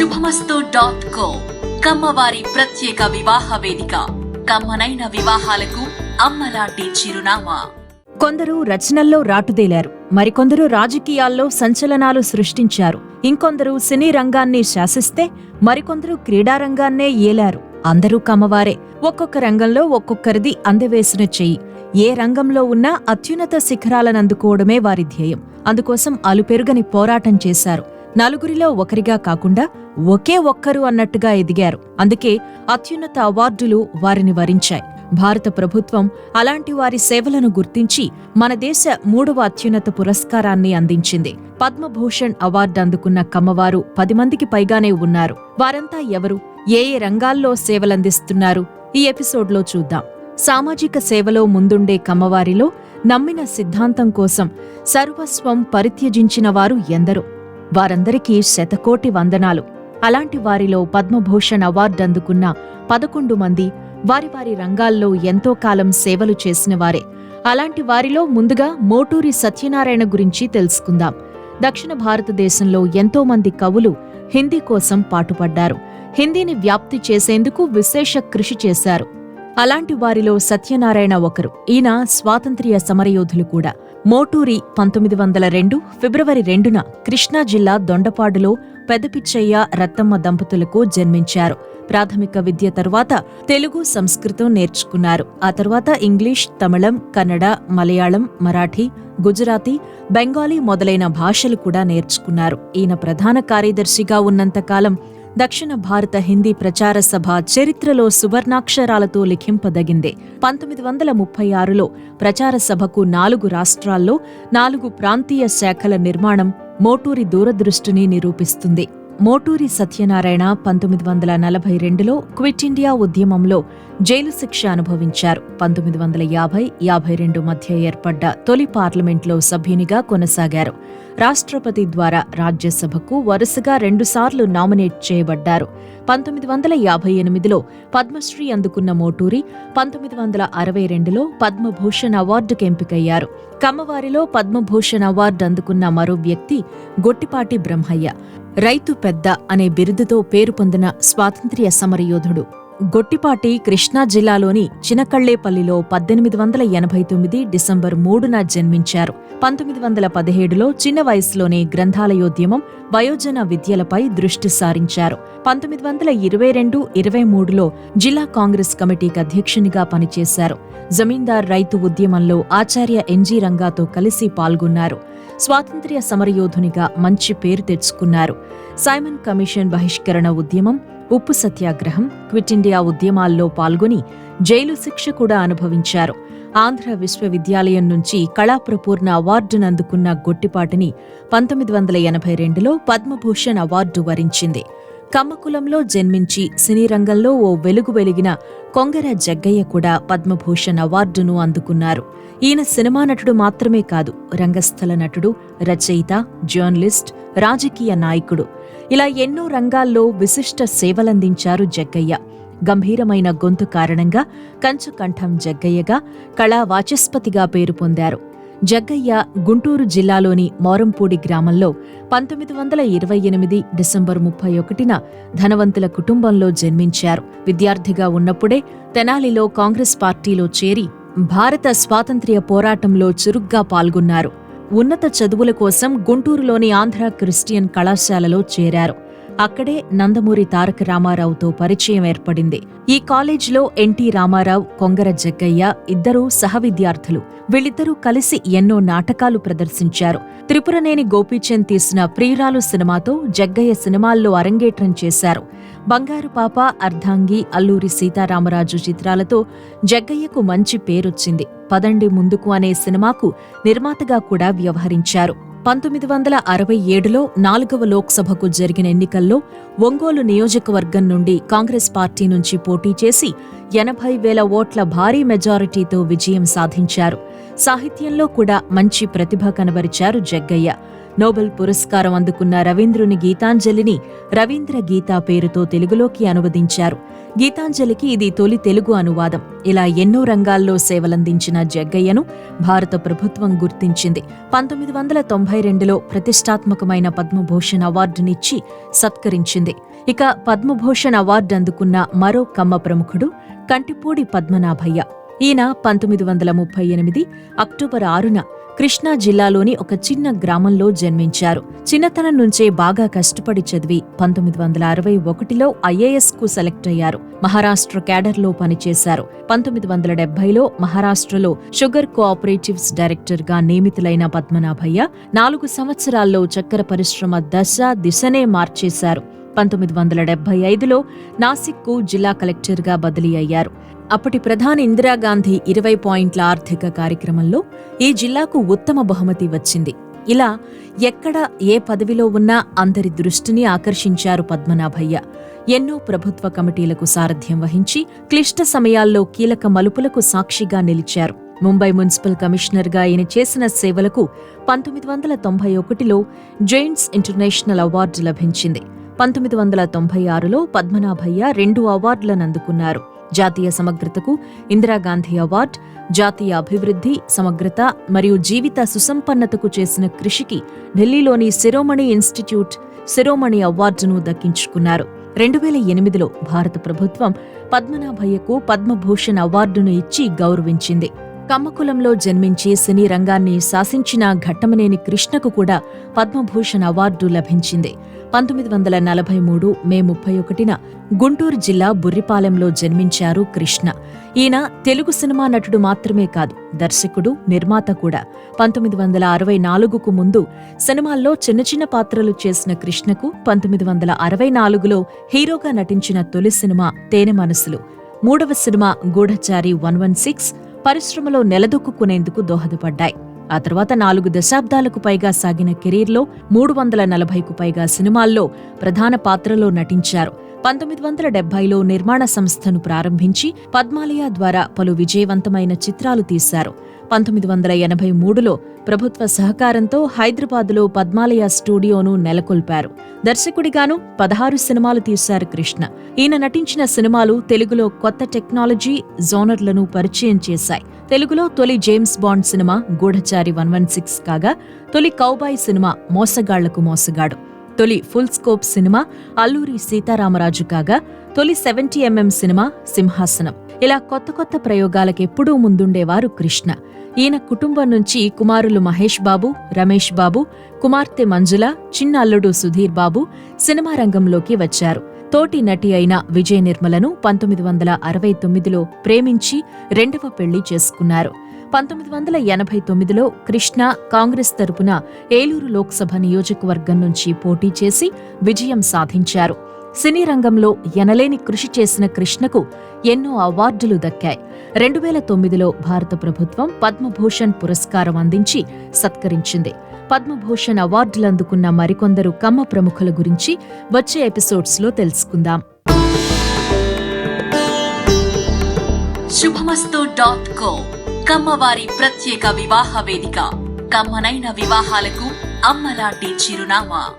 శుభమస్తు dot co కమ్మవారి ప్రత్యేక వివాహ వేదిక. కమ్మనైన వివాహాలకు అమ్మలాంటి చిరునామా. కొందరు రచనల్లో రాటుదేలారు. మరికొందరు రాజకీయాల్లో సంచలనాలు సృష్టించారు. ఇంకొందరు సినీ రంగాన్ని శాసిస్తే మరికొందరు క్రీడారంగాన్నే ఏలారు. అందరూ కమ్మవారే. ఒక్కొక్క రంగంలో ఒక్కొక్కరిది అందవేసిన చెయ్యి. ఏ రంగంలో ఉన్నా అత్యున్నత శిఖరాలను అందుకోవడమే వారి ధ్యేయం. అందుకోసం అలుపెరుగని పోరాటం చేశారు. నలుగురిలో ఒకరిగా కాకుండా ఒకే ఒక్కరు అన్నట్టుగా ఎదిగారు. అందుకే అత్యున్నత అవార్డులు వారిని వరించాయి. భారత ప్రభుత్వం అలాంటి వారి సేవలను గుర్తించి మన దేశ మూడవ అత్యున్నత పురస్కారాన్ని అందించింది. పద్మభూషణ్ అవార్డు అందుకున్న కమ్మవారు పది మందికి పైగానే ఉన్నారు. వారంతా ఎవరు? ఏ ఏ రంగాల్లో సేవలందిస్తున్నారు? ఈ ఎపిసోడ్లో చూద్దాం. సామాజిక సేవలో ముందుండే కమ్మవారిలో నమ్మిన సిద్ధాంతం కోసం సర్వస్వం పరిత్యజించిన వారు ఎందరో? వారందరికీ శతకోటి వందనాలు. అలాంటి వారిలో పద్మభూషణ్ అవార్డు అందుకున్న పదకొండు మంది వారి వారి రంగాల్లో ఎంతో కాలం సేవలు చేసిన వారే. అలాంటి వారిలో ముందుగా మోటూరి సత్యనారాయణ గురించి తెలుసుకుందాం. దక్షిణ భారతదేశంలో ఎంతో మంది కవులు హిందీ కోసం పాటుపడ్డారు. హిందీని వ్యాప్తి చేసేందుకు విశేష కృషి చేశారు. అలాంటి వారిలో సత్యనారాయణ ఒకరు. ఈయన స్వాతంత్ర్య సమరయోధులు కూడా. మోటూరి పంతొమ్మిది వందల రెండు ఫిబ్రవరి రెండున కృష్ణా జిల్లా దొండపాడులో పెదపిచ్చయ్య రత్తమ్మ దంపతులకు జన్మించారు. ప్రాథమిక విద్య తరువాత తెలుగు సంస్కృతం నేర్చుకున్నారు. ఆ తర్వాత ఇంగ్లీష్ తమిళం కన్నడ మలయాళం మరాఠీ గుజరాతీ బెంగాలీ మొదలైన భాషలు కూడా నేర్చుకున్నారు. ఈయన ప్రధాన కార్యదర్శిగా ఉన్నంతకాలం దక్షిణ భారత హిందీ ప్రచార సభ చరిత్రలో సువర్ణాక్షరాలతో లిఖింపదగిందే. పంతొమ్మిది వందల ముప్పై ఆరులో ప్రచార సభకు నాలుగు రాష్ట్రాల్లో నాలుగు ప్రాంతీయ శాఖల నిర్మాణం మోటూరి దూరదృష్టిని నిరూపిస్తుంది. మోటూరి సత్యనారాయణ పంతొమ్మిది వందల నలభై రెండులో క్విట్ ఇండియా ఉద్యమంలో జైలు శిక్ష అనుభవించారు. పంతొమ్మిది వందల యాభై యాభై రెండు మధ్య ఏర్పడ్డ తొలి పార్లమెంట్లో సభ్యునిగా కొనసాగారు. రాష్ట్రపతి ద్వారా రాజ్యసభకు వరుసగా రెండుసార్లు నామినేట్ చేయబడ్డారు. పంతొమ్మిది వందల యాభై ఎనిమిదిలో పద్మశ్రీ అందుకున్న మోటూరి పంతొమ్మిది వందల అరవై రెండులో పద్మభూషణ్ అవార్డుకు ఎంపికయ్యారు కమ్మవారిలో పద్మభూషణ్ అవార్డు అందుకున్న మరో వ్యక్తి గొట్టిపాటి బ్రహ్మయ్య. రైతు పెద్ద అనే బిరుదుతో పేరు పొందిన స్వాతంత్ర్య సమరయోధుడు. గొట్టిపాటి కృష్ణా జిల్లాలోని చినకళ్ళేపల్లిలో పద్దెనిమిది వందల ఎనభై తొమ్మిది డిసెంబర్ మూడున జన్మించారు. పంతొమ్మిది వందల పదిహేడులో చిన్న వయసులోనే గ్రంథాలయోద్యమం వయోజన విద్యలపై దృష్టి సారించారు. పంతొమ్మిది వందల ఇరవై రెండు ఇరవై మూడులో జిల్లా కాంగ్రెస్ కమిటీకి అధ్యక్షునిగా పనిచేశారు. జమీందార్ రైతు ఉద్యమంలో ఆచార్య ఎన్జీ రంగాతో కలిసి పాల్గొన్నారు. స్వాతంత్ర్య సమరయోధునిగా మంచి పేరు తెచ్చుకున్నారు. సైమన్ కమిషన్ బహిష్కరణ ఉద్యమం ఉప్పు సత్యాగ్రహం క్విట్ ఇండియా ఉద్యమాల్లో పాల్గొని జైలు శిక్ష కూడా అనుభవించారు. ఆంధ్ర విశ్వవిద్యాలయం నుంచి కళాప్రపూర్ణ అవార్డును అందుకున్న గొట్టిపాటిని పంతొమ్మిది వందల ఎనభై రెండులో పద్మభూషణ్ అవార్డు వరించింది. కమ్మకులంలో జన్మించి సినీ రంగంలో ఓ వెలుగు వెలిగిన కొంగర జగ్గయ్య కూడా పద్మభూషణ్ అవార్డును అందుకున్నారు. ఈయన సినిమా నటుడు మాత్రమే కాదు రంగస్థల నటుడు రచయిత జర్నలిస్ట్ రాజకీయ నాయకుడు. ఇలా ఎన్నో రంగాల్లో విశిష్ట సేవలందించారు జగ్గయ్య. గంభీరమైన గొంతు కారణంగా కంచుకంఠం జగ్గయ్యగా కళా వాచస్పతిగా పేరు పొందారు. జగ్గయ్య గుంటూరు జిల్లాలోని మోరంపూడి గ్రామంలో పంతొమ్మిది వందల ఇరవై ఎనిమిది డిసెంబర్ ముప్పై ఒకటిన ధనవంతుల కుటుంబంలో జన్మించారు. విద్యార్థిగా ఉన్నప్పుడే తెనాలిలో కాంగ్రెస్ పార్టీలో చేరి భారత స్వాతంత్ర్య పోరాటంలో చురుగ్గా పాల్గొన్నారు. ఉన్నత చదువుల కోసం గుంటూరులోని ఆంధ్ర క్రిస్టియన్ కళాశాలలో చేరారు. అక్కడే నందమూరి తారక రామారావుతో పరిచయం ఏర్పడింది. ఈ కాలేజీలో ఎన్టీ రామారావు కొంగర జగ్గయ్య ఇద్దరూ సహవిద్యార్థులు వీళ్ళిద్దరూ కలిసి ఎన్నో నాటకాలు ప్రదర్శించారు. త్రిపురనేని గోపీచంద్ తీసిన ప్రియురాలు సినిమాతో జగ్గయ్య సినిమాల్లో అరంగేట్రం చేశారు. బంగారు పాప అర్ధాంగి అల్లూరి సీతారామరాజు చిత్రాలతో జగ్గయ్యకు మంచి పేరొచ్చింది. పదండి ముందుకు అనే సినిమాకు నిర్మాతగా కూడా వ్యవహరించారు. పంతొమ్మిది వందల అరవై ఏడులో నాలుగవ లోక్సభకు జరిగిన ఎన్నికల్లో ఒంగోలు నియోజకవర్గం నుండి కాంగ్రెస్ పార్టీ నుంచి పోటీ చేసి ఎనభై వేల ఓట్ల భారీ మెజారిటీతో విజయం సాధించారు. సాహిత్యంలో కూడా మంచి ప్రతిభ కనబరిచారు జగ్గయ్య. నోబెల్ పురస్కారం అందుకున్న రవీంద్రుని గీతాంజలిని రవీంద్ర గీత పేరుతో తెలుగులోకి అనువదించారు. గీతాంజలికి ఇది తొలి తెలుగు అనువాదం. ఇలా ఎన్నో రంగాల్లో సేవలందించిన జగ్గయ్యను భారత ప్రభుత్వం గుర్తించింది. పంతొమ్మిది వందల తొంభై రెండులో ప్రతిష్టాత్మకమైన పద్మభూషణ్ అవార్డునిచ్చి సత్కరించింది. ఇక పద్మభూషణ్ అవార్డు అందుకున్న మరో కమ్మ ప్రముఖుడు కంటిపూడి పద్మనాభయ్య. ఈయన పంతొమ్మిది వందల ముప్పై ఎనిమిది అక్టోబర్ ఆరున కృష్ణా జిల్లాలోని ఒక చిన్న గ్రామంలో జన్మించారు. చిన్నతనం నుంచే బాగా కష్టపడి చదివి పంతొమ్మిది వందల అరవై ఒకటిలో ఐఏఎస్కు సెలెక్ట్ అయ్యారు. మహారాష్ట్ర క్యాడర్లో పనిచేశారు. పంతొమ్మిది వందల డెబ్బైలో మహారాష్ట్రలో షుగర్ కోఆపరేటివ్స్ డైరెక్టర్గా నియమితులైన పద్మనాభయ్య నాలుగు సంవత్సరాల్లో చక్కెర పరిశ్రమ దశ దిశనే మార్చేశారు. పంతొమ్మిది వందల డెబ్బై ఐదులో నాసిక్కు జిల్లా కలెక్టర్గా బదిలీ అయ్యారు. అప్పటి ప్రధాని ఇందిరాగాంధీ ఇరవై పాయింట్ల ఆర్థిక కార్యక్రమంలో ఈ జిల్లాకు ఉత్తమ బహుమతి వచ్చింది. ఇలా ఎక్కడ ఏ పదవిలో ఉన్నా అందరి దృష్టిని ఆకర్షించారు పద్మనాభయ్య. ఎన్నో ప్రభుత్వ కమిటీలకు సారథ్యం వహించి క్లిష్ట సమయాల్లో కీలక మలుపులకు సాక్షిగా నిలిచారు. ముంబై మున్సిపల్ కమిషనర్గా ఆయన చేసిన సేవలకు పంతొమ్మిది వందల తొంభై ఒకటిలో జైంట్స్ ఇంటర్నేషనల్ అవార్డు లభించింది. పంతొమ్మిది వందల తొంభై ఆరులో పద్మనాభయ్య రెండు అవార్డులను అందుకున్నారు. జాతీయ సమగ్రతకు ఇందిరాగాంధీ అవార్డ్ జాతీయ అభివృద్ధి సమగ్రత మరియు జీవిత సుసంపన్నతకు చేసిన కృషికి ఢిల్లీలోని శిరోమణి ఇన్స్టిట్యూట్ శిరోమణి అవార్డును దక్కించుకున్నారు. రెండు వేల ఎనిమిదిలో భారత ప్రభుత్వం పద్మనాభయ్యకు పద్మభూషణ్ అవార్డును ఇచ్చి గౌరవించింది. కమ్మకులంలో జన్మించి సినీ రంగాన్ని శాసించిన ఘట్టమనేని కృష్ణకు కూడా పద్మభూషణ్ అవార్డు లభించింది. పంతొమ్మిది వందల నలభై మూడు మే ముప్పై ఒకటిన గుంటూరు జిల్లా బుర్రిపాలెంలో జన్మించారు కృష్ణ. ఈయన తెలుగు సినిమా నటుడు మాత్రమే కాదు దర్శకుడు నిర్మాత కూడా. పంతొమ్మిది వందల అరవై నాలుగుకు ముందు సినిమాల్లో చిన్న చిన్న పాత్రలు చేసిన కృష్ణకు పంతొమ్మిది వందల అరవై నాలుగులో హీరోగా నటించిన తొలి సినిమా తేనె మనసులు మూడవ cinema Gudachari one one six పరిశ్రమలో నిలదొక్కునేందుకు దోహదపడ్డాయి. ఆ తర్వాత నాలుగు దశాబ్దాలకు పైగా సాగిన కెరీర్లో మూడు వందల నలభైకు పైగా సినిమాల్లో ప్రధాన పాత్రలో నటించారు. పంతొమ్మిది వందల డెబ్బైలో నిర్మాణ సంస్థను ప్రారంభించి పద్మాలయ ద్వారా పలు విజయవంతమైన చిత్రాలు తీశారు. పంతొమ్మిది వందల ఎనభై మూడులో ప్రభుత్వ సహకారంతో హైదరాబాదులో పద్మాలయ స్టూడియోను నెలకొల్పారు. దర్శకుడిగాను పదహారు సినిమాలు తీశారు కృష్ణ. ఈయన నటించిన సినిమాలు తెలుగులో కొత్త టెక్నాలజీ జోనర్లను పరిచయం చేశాయి. తెలుగులో తొలి James Bond cinema Gudachari one one six కాగా తొలి కౌబాయ్ సినిమా మోసగాళ్ళకు మోసగాడు. తొలి full scope cinema Alluri Sitaramaraju కాగా తొలి సెవెంటీ ఎంఎం సినిమా సింహాసనం. ఇలా కొత్త కొత్త ప్రయోగాలకెప్పుడూ ముందుండేవారు కృష్ణ. ఈయన కుటుంబం నుంచి కుమారులు మహేష్ బాబు రమేష్ బాబు కుమార్తె మంజుల చిన్న అల్లుడు సుధీర్ బాబు సినిమా రంగంలోకి వచ్చారు. తోటి నటి అయిన విజయ నిర్మలను పంతొమ్మిది వందల అరవై తొమ్మిదిలో ప్రేమించి రెండవ పెళ్ళి చేసుకున్నారు. పంతొమ్మిది వందల ఎనభై తొమ్మిదిలో కృష్ణ కాంగ్రెస్ తరపున ఏలూరు లోక్సభ నియోజకవర్గం నుంచి పోటీ చేసి విజయం సాధించారు. సినీ రంగంలో ఎనలేని కృషి చేసిన కృష్ణకు ఎన్నో అవార్డులు దక్కాయి. రెండు వేల తొమ్మిదిలో భారత ప్రభుత్వం పద్మభూషణ్ పురస్కారం అందించి సత్కరించింది. పద్మభూషణ్ అవార్డులు అందుకున్న మరికొందరు కమ్మ ప్రముఖుల గురించి వచ్చే ఎపిసోడ్స్లో తెలుసుకుందాం. శుభమస్తు డాట్ కో కమ్మవారి ప్రత్యేక వివాహ వేదిక. కమ్మనైన వివాహాలకు అమ్మలాంటి చిరునామా.